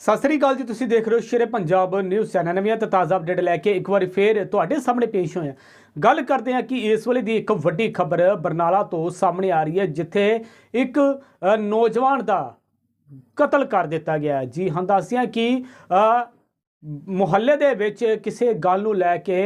ਸਤਿ ਸ੍ਰੀ ਅਕਾਲ ਜੀ, ਤੁਸੀਂ ਦੇਖ ਰਹੇ ਹੋ ਸ਼ੇਰੇ ਪੰਜਾਬ ਨਿਊਜ਼ ਚੈਨਲ। ਨਵੀਆਂ ਤੇ ਤਾਜ਼ਾ ਅਪਡੇਟ ਲੈ ਕੇ ਇੱਕ ਵਾਰੀ ਫੇਰ ਤੁਹਾਡੇ ਸਾਹਮਣੇ ਪੇਸ਼ ਹੋਏ ਹਾਂ। ਗੱਲ ਕਰਦੇ ਹਾਂ ਕਿ ਇਸ ਵੇਲੇ ਦੀ ਇੱਕ ਵੱਡੀ ਖਬਰ ਬਰਨਾਲਾ ਤੋਂ ਸਾਹਮਣੇ ਆ ਰਹੀ ਹੈ, ਜਿੱਥੇ ਇੱਕ ਨੌਜਵਾਨ ਦਾ ਕਤਲ ਕਰ ਦਿੱਤਾ ਗਿਆ ਜੀ ਹਾਂ ਦੱਸਿਆ ਕਿ ਮੁਹੱਲੇ ਦੇ ਵਿੱਚ ਕਿਸੇ ਗੱਲ ਨੂੰ ਲੈ ਕੇ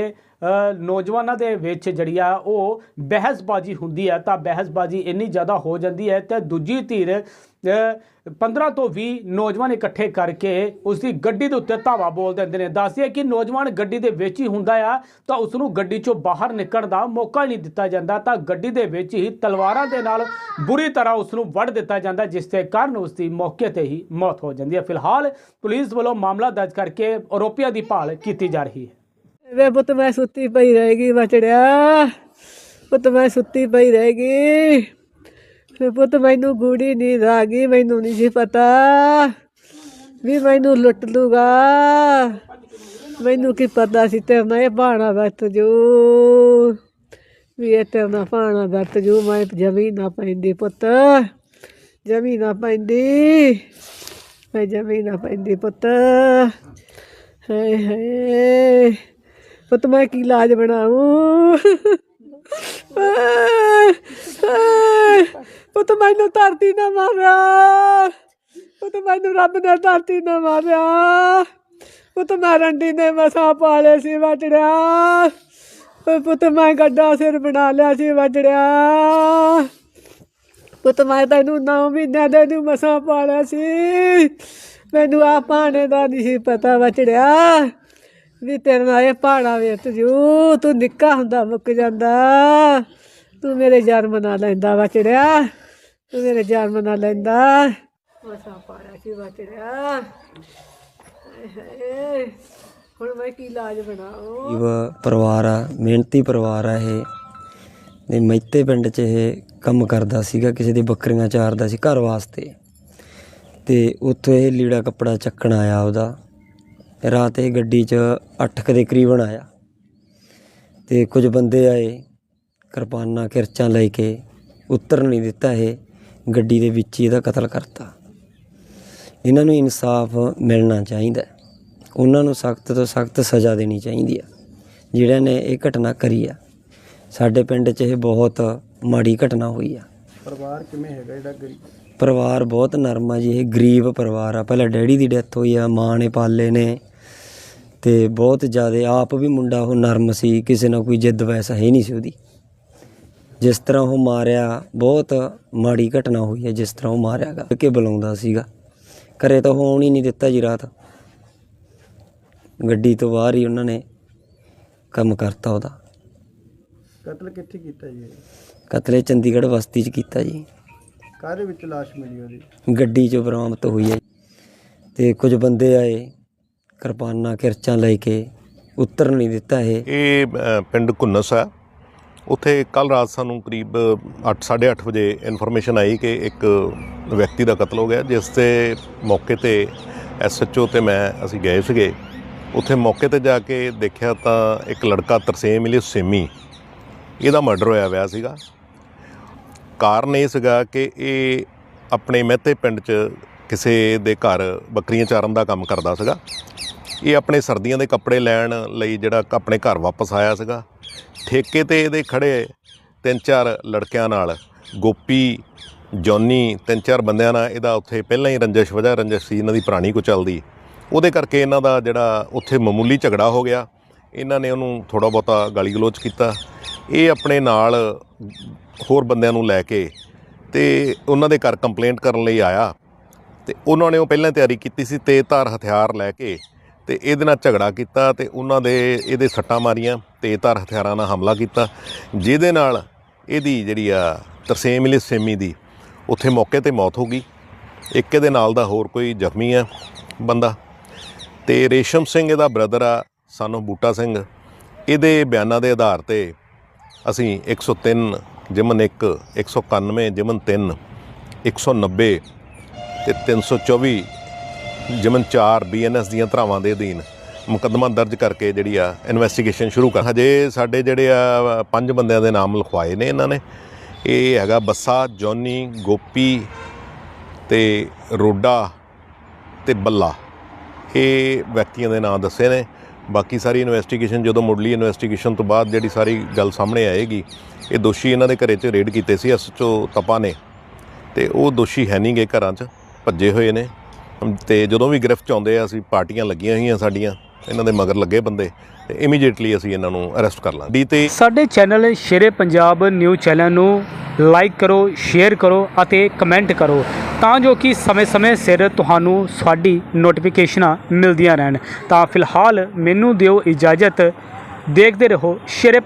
ਨੌਜਵਾਨਾਂ ਦੇ ਵਿੱਚ ਜਿਹੜੀ ਆ ਉਹ ਬਹਿਸਬਾਜ਼ੀ ਹੁੰਦੀ ਹੈ ਤਾਂ ਬਹਿਸਬਾਜ਼ੀ ਇੰਨੀ ਜ਼ਿਆਦਾ ਹੋ ਜਾਂਦੀ ਹੈ ਤੇ ਦੂਜੀ ਧਿਰ ਅ, 15 ਤੋਂ 20 ਨੌਜਵਾਨ ਇਕੱਠੇ ਕਰਕੇ ਉਸ ਦੀ ਗੱਡੀ ਦੇ ਉੱਤੇ ਧਾਵਾ ਬੋਲ ਦਿੰਦੇ ਨੇ। ਦੱਸਦੇ ਕਿ ਨੌਜਵਾਨ ਗੱਡੀ ਦੇ ਵਿੱਚ ਹੀ ਹੁੰਦਾ ਆ ਤਾਂ ਉਸ ਨੂੰ ਗੱਡੀ ਚੋਂ ਬਾਹਰ ਨਿਕਲਣ ਦਾ ਮੌਕਾ ਨਹੀਂ ਦਿੱਤਾ ਜਾਂਦਾ ਤਾਂ ਗੱਡੀ ਦੇ ਵਿੱਚ ਹੀ ਤਲਵਾਰਾਂ ਦੇ ਨਾਲ ਬੁਰੀ ਤਰ੍ਹਾਂ ਉਸ ਨੂੰ ਵੱਢ ਦਿੱਤਾ ਜਾਂਦਾ ਜਿਸ ਦੇ ਕਾਰਨ ਉਸ ਦੀ ਮੌਕੇ ਤੇ ਹੀ ਮੌਤ ਹੋ ਜਾਂਦੀ ਹੈ। ਫਿਲਹਾਲ ਪੁਲਿਸ ਵੱਲੋਂ ਮਾਮਲਾ ਦਰਜ ਕਰਕੇ ਆਰੋਪੀਆਂ ਦੀ ਭਾਲ ਕੀਤੀ ਜਾ ਰਹੀ ਹੈ। ਵੇ ਪੁੱਤ ਮੈਂ ਸੁੱਤੀ ਪਈ ਰਹੇਗੀ ਬਚੜਿਆ ਪੁੱਤ ਮੈਂ ਸੁੱਤੀ ਪਈ ਰਹੇਗੀ ਵੇ ਪੁੱਤ ਮੈਨੂੰ ਗੂੜੀ ਨੀਂਦ ਆ ਗਈ, ਮੈਨੂੰ ਨਹੀਂ ਸੀ ਪਤਾ ਵੀ ਮੈਨੂੰ ਲੁੱਟ ਲੂਗਾ। ਮੈਨੂੰ ਕੀ ਪਤਾ ਸੀ ਤੇਰੇ ਨਾਲ ਇਹ ਬਾਣਾ ਵਰਤ ਜੂ। ਵੀ ਇਹ ਤੇਰੇ ਨਾਲ ਬਾਣਾ ਵਰਤ ਜੂ, ਮੈਂ ਜਮੀ ਨਾ ਪੈਂਦੀ ਪੁੱਤ। ਜਮੀ ਨਾ ਪੈਂਦੀ। ਮੈਂ ਜਮੀ ਨਾ ਪੈਂਦੀ ਪੁੱਤ। ਹਾਏ ਹਾਏ। ਪੁੱਤ ਮੈਂ ਕੀ ਇਲਾਜ ਬਣਾਉਂ ਪੁੱਤ ਮੈਨੂੰ ਧਰਤੀ ਨਾ ਮਾਰਿਆ। ਪੁੱਤ ਮੈਨੂੰ ਰੱਬ ਨੇ ਧਰਤੀ ਨਾ ਮਾਰਿਆ। ਪੁੱਤ ਮੈਂ ਰੰਡੀ ਨੇ ਮਸਾਂ ਪਾਲੇ ਸੀ ਵਟੜਿਆ ਪੁੱਤ ਮੈਂ ਗੱਡਾ ਸਿਰ ਬਣਾ ਲਿਆ ਸੀ ਵਜੜਿਆ। ਪੁੱਤ ਮੈਂ ਤੈਨੂੰ ਨੌ ਮਹੀਨਿਆਂ ਦੇ ਨੂੰ ਮਸਾਂ ਪਾਲਿਆ ਸੀ। ਮੈਨੂੰ ਆ ਪਾਣੇ ਦਾ ਨਹੀਂ ਸੀ ਪਤਾ ਵਜੜਿਆ। ਵੀ ਤੇਰੇ ਨਾਲ ਇਹ ਪਾਣਾ ਵੇਤ ਜੂ ਤੂੰ ਨਿੱਕਾ ਹੁੰਦਾ ਮੁੱਕ ਜਾਂਦਾ। ਤੂੰ ਮੇਰੇ ਜਨਮ ਨਾ ਲੈਂਦਾ ਵਚੜਿਆ ਤੂੰ ਮੇਰੇ ਜਨਮ ਨਾ ਲੈਂਦਾ। ਮਸਾਂ ਪਾਲਿਆ ਸੀ ਵਚੜਿਆ ਹਾਏ ਹੁਣ ਮੈਂ ਕੀ ਇਲਾਜ ਬਣਾਉਂ ਇਹ ਪਰਿਵਾਰ ਆ, ਮਿਹਨਤੀ ਪਰਿਵਾਰ ਆ ਇਹ। ਨੇ ਮੈਤੇ ਪਿੰਡ 'ਚ ਇਹ ਕੰਮ ਕਰਦਾ ਸੀਗਾ, ਕਿਸੇ ਦੀ ਬੱਕਰੀਆਂ ਚਾਰਦਾ ਸੀ ਘਰ ਵਾਸਤੇ। ਤੇ ਉੱਥੋਂ ਇਹ ਲੀੜਾ ਕੱਪੜਾ ਚੱਕਣ ਆਇਆ ਉਹਦਾ। ਰਾਤ ਇਹ ਗੱਡੀ 'ਚ 8 ਕੁ ਦੇ ਕਰੀਬਨ ਆਇਆ ਤੇ ਕੁਝ ਬੰਦੇ ਆਏ ਕਿਰਪਾਨਾਂ ਕਿਰਚਾਂ ਲੈ ਕੇ ਉਤਰ ਨਹੀਂ ਦਿੱਤਾ ਇਹ ਗੱਡੀ ਦੇ ਵਿੱਚ ਹੀ ਇਹਦਾ ਕਤਲ ਕਰਤਾ। ਇਹਨਾਂ ਨੂੰ ਇਨਸਾਫ ਮਿਲਣਾ ਚਾਹੀਦਾ। ਉਹਨਾਂ ਨੂੰ ਸਖਤ ਤੋਂ ਸਖਤ ਸਜ਼ਾ ਦੇਣੀ ਚਾਹੀਦੀ ਆ। ਜਿਹੜਿਆਂ ਨੇ ਇਹ ਘਟਨਾ ਕਰੀ ਆ ਸਾਡੇ ਪਿੰਡ 'ਚ ਇਹ ਬਹੁਤ ਮਾੜੀ ਘਟਨਾ ਹੋਈ ਆ। ਪਰਿਵਾਰ ਕਿਵੇਂ ਹੈਗਾ ਜਿਹੜਾ ਪਰਿਵਾਰ ਬਹੁਤ ਨਰਮ ਆ ਜੀ ਇਹ ਗਰੀਬ ਪਰਿਵਾਰ ਆ। ਪਹਿਲਾਂ ਡੈਡੀ ਦੀ ਡੈਥ ਹੋਈ ਆ ਮਾਂ ਨੇ ਪਾਲੇ ਨੇ। ਤੇ ਬਹੁਤ ਜ਼ਿਆਦਾ ਆਪ ਵੀ ਮੁੰਡਾ ਉਹ ਨਰਮ ਸੀ ਕਿਸੇ ਨਾਲ ਕੋਈ ਜਿੱਦ ਵੈਸਾ ਹੈ ਨਹੀਂ ਸੀ ਉਹਦੀ। ਜਿਸ ਤਰ੍ਹਾਂ ਉਹ ਮਾਰਿਆ ਬਹੁਤ ਮਾੜੀ ਘਟਨਾ ਹੋਈ ਹੈ ਜਿਸ ਤਰ੍ਹਾਂ ਉਹ ਮਾਰਿਆਗਾ ਕਿ ਬੁਲਾਉਂਦਾ ਸੀਗਾ। ਘਰੇ ਤਾਂ ਆਉਣ ਹੀ ਨਹੀਂ ਦਿੱਤਾ ਜੀ ਰਾਤ। ਗੱਡੀ ਤੋਂ ਬਾਹਰ ਹੀ ਉਹਨਾਂ ਨੇ ਕੰਮ ਕਰਤਾ ਉਹਦਾ। ਕਤਲ ਕਿੱਥੇ ਕੀਤਾ ਜੀ? ਕਤਲੇ ਚੰਡੀਗੜ੍ਹ ਬਸਤੀ 'ਚ ਕੀਤਾ ਜੀ। ਕਾਹਦੇ ਵਿੱਚ ਲਾਸ਼ ਮਿਲੀ ਉਹਦੀ? ਗੱਡੀ 'ਚੋਂ ਬਰਾਮਦ ਹੋਈ ਹੈ ਤੇ ਕੁਝ ਬੰਦੇ ਆਏ। ਕਿਰਪਾਨਾਂ ਕਿਰਚਾਂ ਲੈ ਕੇ ਉੱਤਰ ਨਹੀਂ ਦਿੱਤਾ ਇਹ। ਇਹ ਅ, ਪਿੰਡ ਘੁੰਨਸ ਆ ਉੱਥੇ ਕੱਲ ਰਾਤ ਸਾਨੂੰ ਕਰੀਬ 8:30 ਵਜੇ ਇਨਫੋਰਮੇਸ਼ਨ ਆਈ ਕਿ ਇੱਕ ਵਿਅਕਤੀ ਦਾ ਕਤਲ ਹੋ ਗਿਆ ਜਿਸ ਤੇ ਮੌਕੇ ਤੇ ਐਸਐਚਓ ਤੇ ਮੈਂ ਅਸੀਂ ਗਏ ਸੀਗੇ। ਉੱਥੇ ਮੌਕੇ ਤੇ ਜਾ ਕੇ ਦੇਖਿਆ ਤਾਂ ਇੱਕ ਲੜਕਾ ਤਰਸੇਮ ਮਿਲੀ ਸੇਮੀ ਇਹਦਾ ਮਰਡਰ ਹੋਇਆ ਹੋਇਆ ਸੀਗਾ। ਕਾਰਨ ਇਹ ਸੀਗਾ ਕਿ ਇਹ ਆਪਣੇ ਮਹਿਤੇ ਪਿੰਡ 'ਚ ਕਿਸੇ ਦੇ ਘਰ ਬੱਕਰੀਆਂ ਚਾਰਨ ਦਾ ਕੰਮ ਕਰਦਾ ਸੀਗਾ। ਇਹ ਆਪਣੇ ਸਰਦੀਆਂ ਦੇ ਕੱਪੜੇ ਲੈਣ ਲਈ ਜਿਹੜਾ ਆਪਣੇ ਘਰ ਵਾਪਸ ਆਇਆ ਸੀਗਾ। ਠੇਕੇ ਤੇ ਇਹਦੇ ਖੜੇ ਤਿੰਨ ਚਾਰ ਲੜਕਿਆਂ ਨਾਲ, ਗੋਪੀ, ਜੌਨੀ ਤਿੰਨ ਚਾਰ ਬੰਦਿਆਂ ਨਾਲ ਇਹਦਾ ਉੱਥੇ ਪਹਿਲਾਂ ਹੀ ਰੰਜਿਸ਼ ਵਜ੍ਹਾ, ਰੰਜਿਸ਼ ਸੀ ਇਹਨਾਂ ਦੀ ਪੁਰਾਣੀ ਕੋ ਚੱਲਦੀ। ਉਹਦੇ ਕਰਕੇ ਇਹਨਾਂ ਦਾ ਜਿਹੜਾ ਉੱਥੇ ਮਾਮੂਲੀ ਝਗੜਾ ਹੋ ਗਿਆ। ਇਹਨਾਂ ਨੇ ਉਹਨੂੰ ਥੋੜਾ ਬਹੁਤਾ ਗਾਲੀ ਗਲੋਚ ਕੀਤਾ। ਇਹ ਆਪਣੇ ਨਾਲ ਹੋਰ ਬੰਦਿਆਂ ਨੂੰ ਲੈ ਕੇ ਤੇ ਉਹਨਾਂ ਦੇ ਘਰ ਕੰਪਲੇਂਟ ਕਰਨ ਲਈ ਆਇਆ। ਤੇ ਉਹਨਾਂ ਨੇ ਉਹ ਪਹਿਲਾਂ ਤਿਆਰੀ ਕੀਤੀ ਸੀ ਤੇਜ਼ਧਾਰ ਹਥਿਆਰ ਲੈ ਕੇ ਤੇ ਇਹਦੇ ਨਾਲ ਝਗੜਾ ਕੀਤਾ ਤੇ ਉਹਨਾਂ ਦੇ ਇਹਦੇ ਸੱਟਾਂ ਮਾਰੀਆਂ ਤੇਜ਼ਧਾਰ ਹਥਿਆਰਾਂ ਨਾਲ ਹਮਲਾ ਕੀਤਾ, ਜਿਹਦੇ ਨਾਲ ਇਹਦੀ ਜਿਹੜੀ ਆ ਤਰਸੇਮ ਇਲੀ ਸੇਮੀ ਦੀ ਉੱਥੇ ਮੌਕੇ ਤੇ ਮੌਤ ਹੋ ਗਈ। ਇੱਕ ਇਹਦੇ ਨਾਲ ਦਾ ਹੋਰ ਕੋਈ ਜ਼ਖਮੀ ਆ ਬੰਦਾ ਤੇ ਰੇਸ਼ਮ ਸਿੰਘ ਇਹਦਾ ਬ੍ਰਦਰ ਆ, ਸਾਨੂੰ ਬੂਟਾ ਸਿੰਘ। ਇਹਦੇ ਬਿਆਨਾਂ ਦੇ ਆਧਾਰ ਤੇ ਅਸੀਂ 103 ਜਿਮਨ 1 191 ਜਿਮਨ 3 190 ਤੇ 324 ਜਿਮਨ 4 ਬੀਐਨਐਸ ਦੀਆਂ ਧਰਾਵਾਂ ਦੇ ਅਧੀਨ ਮੁਕੱਦਮਾ ਦਰਜ ਕਰਕੇ ਜਿਹੜੀ ਆ ਇਨਵੈਸਟੀਗੇਸ਼ਨ ਸ਼ੁਰੂ ਕਰ ਹਜੇ ਸਾਡੇ ਜਿਹੜੇ ਆ, ਪੰਜ ਬੰਦਿਆਂ ਦੇ ਨਾਮ ਲਿਖਵਾਏ ਨੇ ਇਹਨਾਂ ਨੇ। ਇਹ ਹੈਗਾ ਬੱਸਾ, ਜੌਨੀ, ਗੋਪੀ ਤੇ ਰੋਡਾ ਤੇ ਬੱਲਾ। ਇਹ ਵਿਅਕਤੀਆਂ ਦੇ ਨਾਂ ਦੱਸੇ ਨੇ। ਬਾਕੀ ਸਾਰੀ ਇਨਵੈਸਟੀਗੇਸ਼ਨ ਜਦੋਂ ਮੁੱਢਲੀ ਇਨਵੈਸਟੀਗੇਸ਼ਨ ਤੋਂ ਬਾਅਦ ਜਿਹੜੀ ਸਾਰੀ ਗੱਲ ਸਾਹਮਣੇ ਆਏਗੀ, ਇਹ ਦੋਸ਼ੀ ਇਹਨਾਂ ਦੇ ਘਰੇ 'ਚ ਰੇਡ ਕੀਤੇ ਸੀ ਐਸਐਚਓ ਤਪਾ ਨੇ। ਤੇ ਉਹ ਦੋਸ਼ੀ ਹੈ ਨਹੀਂ ਗੇ ਘਰਾਂ 'ਚ, ਭੱਜੇ ਹੋਏ ਨੇ। ਤੇ ਜਦੋਂ ਵੀ ਗ੍ਰਿਫਤ 'ਚ ਆਉਂਦੇ ਆ, ਅਸੀਂ ਪਾਰਟੀਆਂ ਲੱਗੀਆਂ ਹੋਈਆਂ ਸਾਡੀਆਂ, ਇਹਨਾਂ ਦੇ ਮਗਰ ਲੱਗੇ ਬੰਦੇ, ਤੇ ਇਮੀਡੀਏਟਲੀ ਅਸੀਂ ਇਹਨਾਂ ਨੂੰ ਅਰੈਸਟ ਕਰ ਲਾਂਗੇ। ਡੀ ਤੇ ਸਾਡੇ channel Shere Punjab news channel ਨੂੰ ਲਾਈਕ ਕਰੋ ਸ਼ੇਅਰ ਕਰੋ ਅਤੇ ਕਮੈਂਟ ਕਰੋ, ਤਾਂ ਜੋ ਕਿ ਸਮੇਂ-ਸਮੇਂ ਸਿਰ ਤੁਹਾਨੂੰ ਸਾਡੀ ਨੋਟੀਫਿਕੇਸ਼ਨਾਂ ਮਿਲਦੀਆਂ ਰਹਿਣ। ਤਾਂ ਫਿਲਹਾਲ ਮੈਨੂੰ ਦਿਓ ਇਜਾਜ਼ਤ, ਦੇਖਦੇ ਰਹੋ ਸ਼ੇਰੇ